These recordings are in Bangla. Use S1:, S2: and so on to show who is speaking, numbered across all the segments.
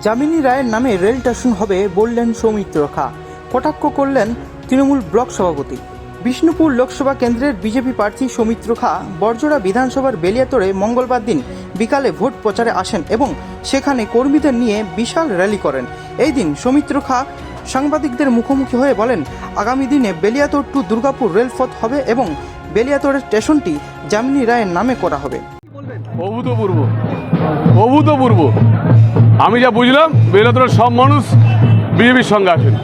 S1: যামিনী রায়ের নামে রেল স্টেশন হবে বললেন সৌমিত্র খা। কটাক্ষ করলেন তৃণমূল ব্লক সভাপতি। বিষ্ণুপুর লোকসভা কেন্দ্রের বিজেপি প্রার্থী সৌমিত্র খা বরজোড়া বিধানসভার বেলিয়াতোড়ে মঙ্গলবার দিন বিকালে ভোট প্রচারে আসেন এবং সেখানে কর্মীদের নিয়ে বিশাল র্যালি করেন। এই দিন সৌমিত্র খা সাংবাদিকদের মুখোমুখি হয়ে বলেন, আগামী দিনে বেলিয়াতোড় টু দুর্গাপুর রেলপথ হবে এবং বেলিয়াতোড়ের স্টেশনটি যামিনী রায়ের নামে করা হবে।
S2: অভূতপূর্ব। অভূতপূর্ব আমি যা বুঝলাম বেলাতরের সব মানুষ বিজেপির সঙ্গে আছেন।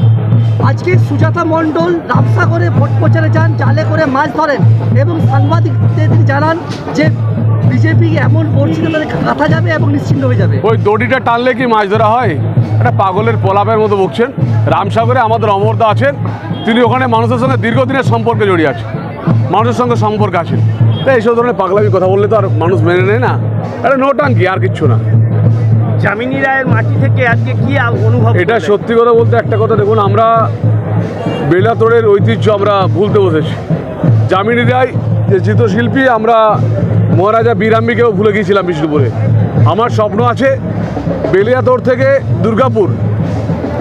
S3: আজকে সুজাতা মণ্ডল করে ভোট প্রচারে যান জালে করে মাছ ধরেন এবং সাংবাদিকদের জানান যে বিজেপি এমন পরিস্থিতি তাদের কাটা যাবে এবং নিশ্চিন্ত হয়ে যাবে।
S2: ওই দড়িটা টানলে কি মাছ ধরা হয়? একটা পাগলের পলাপের মতো বকছেন। রামসাগরে আমাদের অমরদা আছেন। তিনি ওখানে মানুষের সঙ্গে দীর্ঘদিনের সম্পর্কে জড়িয়ে আছেন। মানুষের সঙ্গে সম্পর্ক আছেন। তাই এইসব ধরনের পাগলামি কথা বললে তো আর মানুষ মেনে নেয় না। এটা নো টাঙ্কি আর কিচ্ছু না।
S4: জামিনী রায়ের মাটি থেকে আজকে কি অনুভব
S2: এটা সত্যি কথা বলতে একটা কথা দেখুন আমরা বেলাতোড়ের ঐতিহ্য আমরা ভুলতে বসেছি। জামিনী রায় যে চিত্রশিল্পী আমরা মহারাজা বীরাম্বিকেও ভুলে গিয়েছিলাম বিষ্ণুপুরে। আমার স্বপ্ন আছে বেলিয়াতোড় থেকে দুর্গাপুর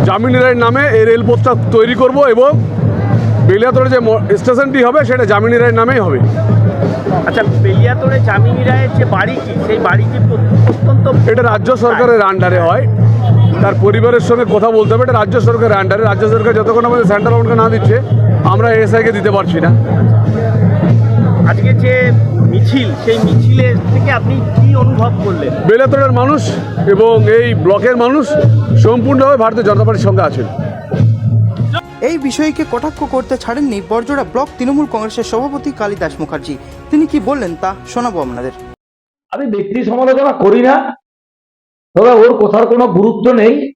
S2: জামিনী রায়ের নামে এই রেলপথটা তৈরি করব এবং বেলিয়াতোড়ে যে স্টেশনটি হবে সেটা জামিনী রায়ের নামেই হবে।
S4: আচ্ছা বেলিয়াতোড়ে জামিনী রায়ের যে বাড়িটি সেই বাড়িটি অত্যন্ত
S2: এটা রাজ্য সরকারের আন্ডারে হয়। তার পরিবারের সঙ্গে কথা বলতে হবে। এটা রাজ্য সরকারের আন্ডারে রাজ্য সরকার যতক্ষণ আমাদের সেন্ট্রাল গভর্নমেন্টকে না দিচ্ছে আমরা এসআইকে দিতে পারছি না।
S4: আজকে যে মিছিল সেই মিছিলের থেকে আপনি কি অনুভব করলেন?
S2: বেলাতরের মানুষ এবং এই ব্লকের মানুষ সম্পূর্ণভাবে ভারতীয় জনতা পার্টির সঙ্গে আছেন।
S1: এই বিষয়কে কটাক্ষ করতে ছাড়েননি বরজোড়া ব্লক তৃণমূল কংগ্রেসের সভাপতি কালিদাস মুখার্জি। তিনি কি বললেন তা শোনাবো আপনাদের।
S5: আমি ব্যক্তি সমালোচনা করি না। তবে ওর কথার কোনো গুরুত্ব নেই।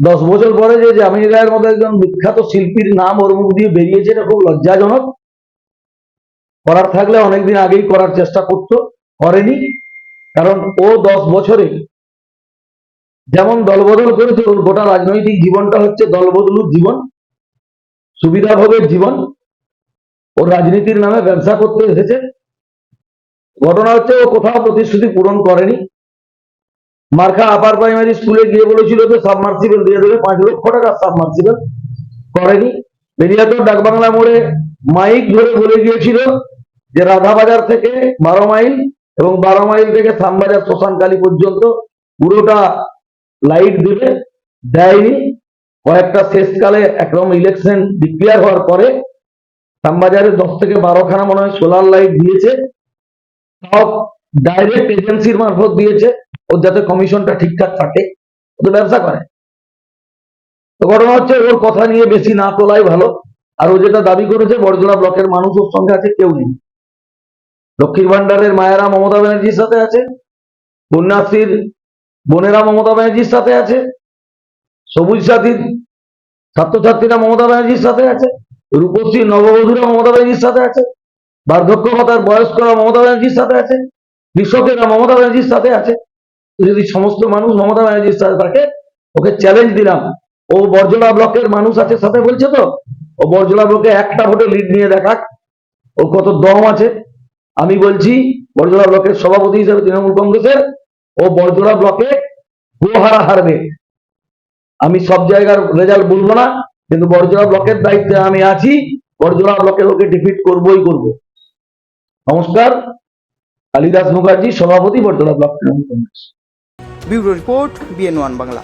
S5: দশ বছর পরে যে জামিনী রায়ের মতো একজন বিখ্যাত শিল্পীর নাম ওর মুখ দিয়ে বেরিয়েছে, এটা খুব লজ্জাজনক। করার থাকলে অনেকদিন আগেই করার চেষ্টা করতো, করেনি। কারণ ও দশ বছরে যেমন দলবদল করেছে, ওর গোটা রাজনৈতিক জীবনটা হচ্ছে দলবদলুর জীবন। সুবিধাভোগের জীবন ও রাজনীতির নামে ব্যবসা করতে এসেছে। ঘটনা হচ্ছে ও কোথাও প্রতিশ্রুতি পূরণ করেনি। মার্কা আপার প্রাইমারি স্কুলে গিয়ে বলেছিল যে সাবমার্সিবল দিয়ে দেবে, পাঁচ লক্ষ টাকা সাবমার্সিবল করেনি। বেরিয়াতোর ডাকবাংলা মোড়ে মাইক ধরে বলে গিয়েছিল যে রাধাবাজার থেকে বারো মাইল এবং বারো মাইল থেকে শ্যামবাজার শ্মশানকালী পর্যন্ত পুরোটা লাইট দিবে, দেয়নি। কয়েকটা শেষকালে একদম ইলেকশন ডিক্লেয়ার হওয়ার পরে শ্যামবাজারে দশ থেকে বারোখানা মনে হয় সোলার লাইট দিয়েছে। সব ডাইরেক্ট এজেন্সির মারফত দিয়েছে। ওর যাতে কমিশনটা ঠিকঠাক থাকে, ও তো ব্যবসা করে। তো ঘটনা হচ্ছে ওর কথা নিয়ে বেশি না তোলাই ভালো। আর ও যেটা দাবি করেছে, বড়জোড়া ব্লকের মানুষ ওর সঙ্গে আছে, কেউ নেই। লক্ষ্মীর ভান্ডারের মায়েরা মমতা ব্যানার্জির সাথে আছে, কন্যাশ্রীর বোনেরা মমতা ব্যানার্জির সাথে আছে। সবুজ সাথীর ছাত্রছাত্রীরা মমতা ব্যানার্জির সাথে আছে রূপশ্রী নববধূরা মমতা ব্যানার্জির সাথে আছে, বার্ধক্য ভাতার বয়স্করা মমতা ব্যানার্জির সাথে আছে, কৃষকেরা মমতা ব্যানার্জির সাথে আছে। যদি সমস্ত মানুষ মমতা ব্যানার্জির সাথে থাকে, ওকে চ্যালেঞ্জ দিলাম। ও বরজলা ব্লকের মানুষ আছে সাথে বলছে তো? ও বরজলা ব্লকে একটা ভোটে লিড নিয়ে দেখাক, ওর কত দম আছে। আমি বলছি, বরজলা ব্লকের সভাপতি হিসেবে তৃণমূল কংগ্রেসের, ও বরজলা ব্লকে গোহারা হারবে। আমি সব জায়গার রেজাল্ট বলব না, কিন্তু বড়জোড়া ব্লকের দায়িত্বে আমি আছি, বড়জোড়া ব্লকের ওকে ডিফিট করবই করব। নমস্কার, কালিদাস মুখার্জি, সভাপতি Barjora block Trinamool Congress.
S1: Report BN one Bangla